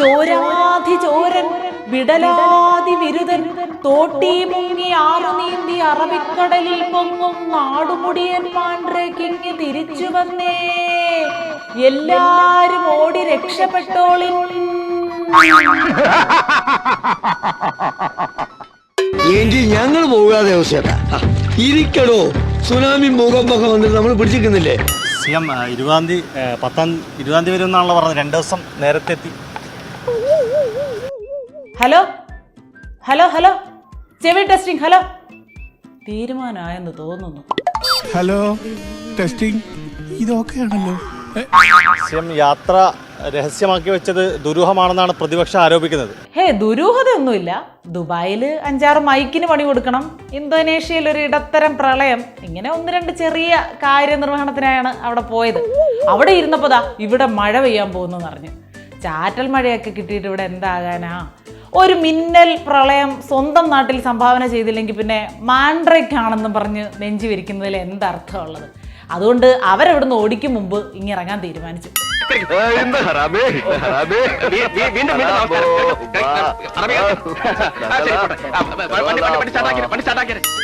ചോരാധി ചോരൻ വിടലാതി വിരുദൻ തോട്ടി മുങ്ങി ആറു നീന്തി അറബിക്കടലിൽ പൊങ്ങും നാടുമുടിയൻ പാണ്ഡ്രക്കിങ്ങ് തിരിച്ചു വന്നേ. എല്ലാരും ഓടി രക്ഷപ്പെട്ടോളിൻ. എങ്കിൽ ഞങ്ങൾ പോകാതെ ഇരിക്കടോ. സുനാമി ഭൂകമ്പൊക്കെ വന്നിട്ട് നമ്മൾ പിടിച്ചിരിക്കുന്നില്ലേ? സി എം ഇരുപതാം തീയതി പത്താം ഇരുപതാം തീയതി വരും എന്നാണല്ലോ പറഞ്ഞത്. രണ്ടു ദിവസം നേരത്തെ എത്തി ഹലോ? Hello hello? ചെവി ടെസ്റ്റിംഗ് ഹലോ? തീരുമാനമായെന്ന് തോന്നുന്നു. ഹലോ ടെസ്റ്റിംഗ് ഇതൊക്കെയാണല്ലോ. യാത്ര രഹസ്യമാക്കി വെച്ചത് ദുരൂഹമാണെന്നാണ് പ്രതിപക്ഷം ആരോപിക്കുന്നത്. ഹേ ദുരൂഹതയൊന്നുമില്ല. ദുബായിൽ അഞ്ചാറ് മൈക്കിന് പണി കൊടുക്കണം. ഇന്തോനേഷ്യയിൽ ഒരു ഇടത്തരം പ്രളയം. ഇങ്ങനെ ഒന്ന് രണ്ട് ചെറിയ കാര്യനിർവഹണത്തിനായാണ് അവിടെ പോയത്. അവിടെ ഇരുന്നപ്പോ ഇവിടെ മഴ പെയ്യാൻ പോകുന്നു പറഞ്ഞു ചാറ്റൽ മഴയൊക്കെ കിട്ടിയിട്ട് ഇവിടെ എന്താകാനാ? ഒരു മിന്നൽ പ്രളയം സ്വന്തം നാട്ടിൽ സംഭാവന ചെയ്തില്ലെങ്കിൽ പിന്നെ മാൻഡ്രയ്ക്കാണെന്നും പറഞ്ഞ് നെഞ്ചു വിരിക്കുന്നതിൽ എന്തർത്ഥമുള്ളത് അതുകൊണ്ട് അവരവിടുന്ന് ഓടിക്കും മുമ്പ് ഇങ്ങിറങ്ങാൻ തീരുമാനിച്ചു.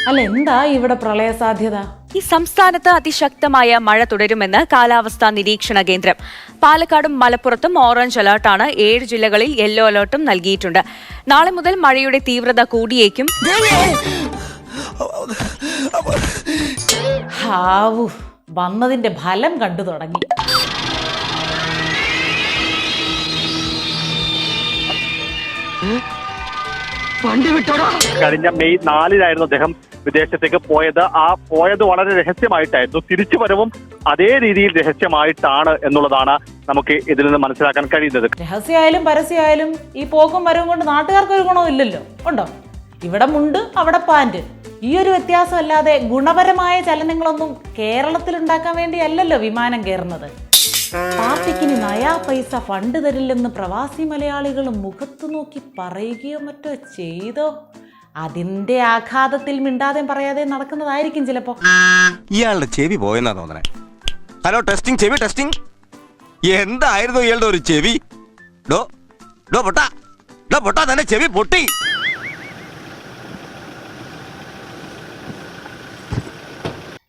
അല്ല എന്താ ഇവിടെ പ്രളയ സാധ്യത? ഈ സംസ്ഥാനത്ത് അതിശക്തമായ മഴ തുടരുമെന്ന് കാലാവസ്ഥാ നിരീക്ഷണ കേന്ദ്രം. പാലക്കാടും മലപ്പുറത്തും ഓറഞ്ച് അലർട്ടാണ് ഏഴ് ജില്ലകളിൽ യെല്ലോ അലർട്ടും നൽകിയിട്ടുണ്ട്. നാളെ മുതൽ മഴയുടെ തീവ്രത കൂടിയേക്കും. ഹാവു വന്നതിന്റെ ഫലം കണ്ടു തുടങ്ങി. കഴിഞ്ഞ മെയ് നാലിലായിരുന്നു അദ്ദേഹം വിദേശത്തേക്ക് പോയത്. ആ പോയത് വളരെ രഹസ്യമായിട്ടായിരുന്നു. തിരിച്ചു വരവും അതേ രീതിയിൽ രഹസ്യമായിട്ടാണ് എന്നുള്ളതാണ് നമുക്ക് ഇതിൽ നിന്ന് മനസ്സിലാക്കാൻ കഴിയുന്നത്. രഹസ്യമായാലും പരസ്യമായാലും ഈ പോക്കും വരവും കൊണ്ട് നാട്ടുകാർക്ക് ഒരു ഗുണവും ഇല്ലല്ലോ. ഉണ്ടോ? ഇവിടെ മുണ്ട് അവിടെ പാന്റ് ഈ ഒരു വ്യത്യാസം അല്ലാതെ ഗുണപരമായ ചലനങ്ങളൊന്നും കേരളത്തിൽ ഉണ്ടാക്കാൻ വേണ്ടിയല്ലല്ലോ വിമാനം കയറുന്നത്. പാർട്ടിക്കിനി നയാ പൈസ ഫണ്ട് തരില്ലെന്ന് പ്രവാസി മലയാളികൾ മുഖത്ത് നോക്കി പറയുകയോ മറ്റോ ചെയ്തോ? അതിന്റെ ആഘാതത്തിൽ മിണ്ടാതെ പറയാതെ നടക്കുന്നതായിരിക്കും ചിലപ്പോ. ഇയാളുടെ ചെവി പോയെന്നാ തോന്നണേ. ഹലോ ടെസ്റ്റിംഗ് ചെവി ടെസ്റ്റിംഗ്? എന്തായിരുന്നു ഇയാളുടെ ഒരു ചെവി? ഡോ ഡോ പൊട്ടാ ഡോ പൊട്ടാ തന്നെ ചെവി പൊട്ടി.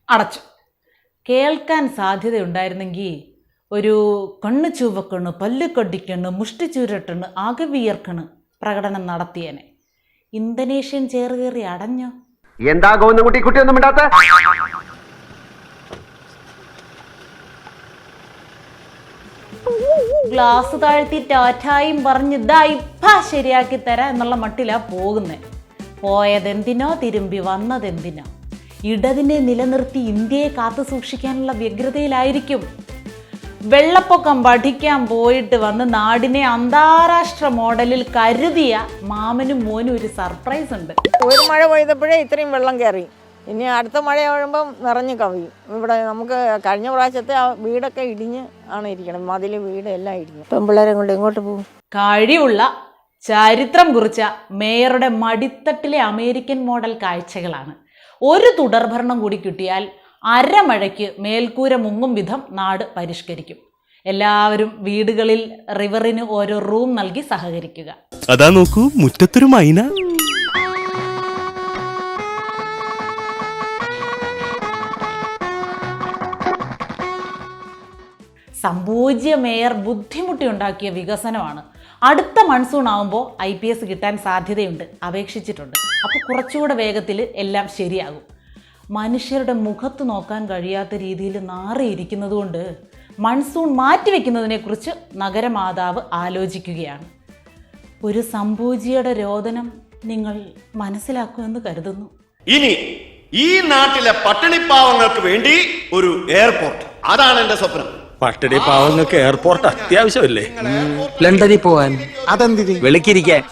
അടച്ചു. കേൾക്കാൻ സാധ്യതയുണ്ടായിരുന്നെങ്കിൽ ഒരു കണ്ണ് ചുവക്കണ് പല്ല് കടിക്കണ് മുഷ്ടി ചുരട്ടണ് ആകെ വിയർക്കണ് പ്രകടനം നടത്തിയനെ. ഇന്തോനേഷ്യൻ ചേർകേറി അടഞ്ഞോ. എന്താ ഗോവിന്ദൻകുട്ടി കുട്ടി ഒന്നും ഇണ്ടാത്ത ഗ്ലാസ് താഴ്ത്തി ടാറ്റായും പറഞ്ഞ് ഇതാ ഇപ്പ ശരിയാക്കി തരാം എന്നുള്ള മട്ടിലാ പോകുന്നേ. പോയതെന്തിനോ തിരുമ്പി വന്നതെന്തിനോ? ഇടതിനെ നിലനിർത്തി ഇന്ത്യയെ കാത്തു സൂക്ഷിക്കാനുള്ള വ്യഗ്രതയിലായിരിക്കും. വെള്ളപ്പൊക്കം പഠിക്കാൻ പോയിട്ട് വന്ന് നാടിനെ അന്താരാഷ്ട്ര മോഡലിൽ കരുതിയ മാമനും മോനും ഒരു സർപ്രൈസ് ഉണ്ട്. ഒരു മഴ പെയ്തപ്പോഴേ ഇത്രയും വെള്ളം കയറി. ഇനി അടുത്ത മഴ ആകുമ്പം നിറഞ്ഞു കവിയും. ഇവിടെ നമുക്ക് കഴിഞ്ഞ പ്രാവശ്യത്തെ ആ വീടൊക്കെ ഇടിഞ്ഞ് ആണ് ഇരിക്കണം മതിൽ വീട് എല്ലാം ഇടിഞ്ഞു. പെമ്പിള്ളേരെ കൊണ്ട് ഇങ്ങോട്ട് പോകും? കഴിവുള്ള ചരിത്രം കുറിച്ച മേയറുടെ മടിത്തട്ടിലെ അമേരിക്കൻ മോഡൽ കാഴ്ചകളാണ്. ഒരു തുടർഭരണം കൂടി കിട്ടിയാൽ അരമഴയ്ക്ക് മേൽക്കൂര മുങ്ങും വിധം നാട് പരിഷ്കരിക്കും. എല്ലാവരും വീടുകളിൽ റിവറിന് ഓരോ റൂം നൽകി സഹകരിക്കുക. അതാ നോക്കൂ മുറ്റത്തൊരു മൈന. സമ്പൂജ്യ മേയർ ബുദ്ധിമുട്ടി ഉണ്ടാക്കിയ വികസനമാണ്. അടുത്ത മൺസൂൺ ആവുമ്പോൾ ഐ പി എസ് കിട്ടാൻ സാധ്യതയുണ്ട് അപേക്ഷിച്ചിട്ടുണ്ട്. അപ്പോൾ കുറച്ചുകൂടെ വേഗത്തിൽ എല്ലാം ശരിയാകും. മനുഷ്യരുടെ മുഖത്ത് നോക്കാൻ കഴിയാത്ത രീതിയിൽ നാറിയിരിക്കുന്നത് കൊണ്ട് മൺസൂൺ മാറ്റിവെക്കുന്നതിനെക്കുറിച്ച് നഗരമാതാവ് ആലോചിക്കുകയാണ്. ഒരു സംഭൂജിയുടെ രോദനം നിങ്ങൾ മനസ്സിലാക്കുമെന്ന് കരുതുന്നു. ഇനി ഈ നാട്ടിലെ പട്ടിണിപ്പാവങ്ങൾക്ക് വേണ്ടി ഒരു എയർപോർട്ട്. അതാണ് എന്റെ സ്വപ്നം. പട്ടിണി പാവങ്ങൾക്ക് എയർപോർട്ട് അത്യാവശ്യമല്ലേ? ലണ്ടനിൽ പോവാൻ. അതെന്തിന്? വെളുക്കിരിക്കാൻ.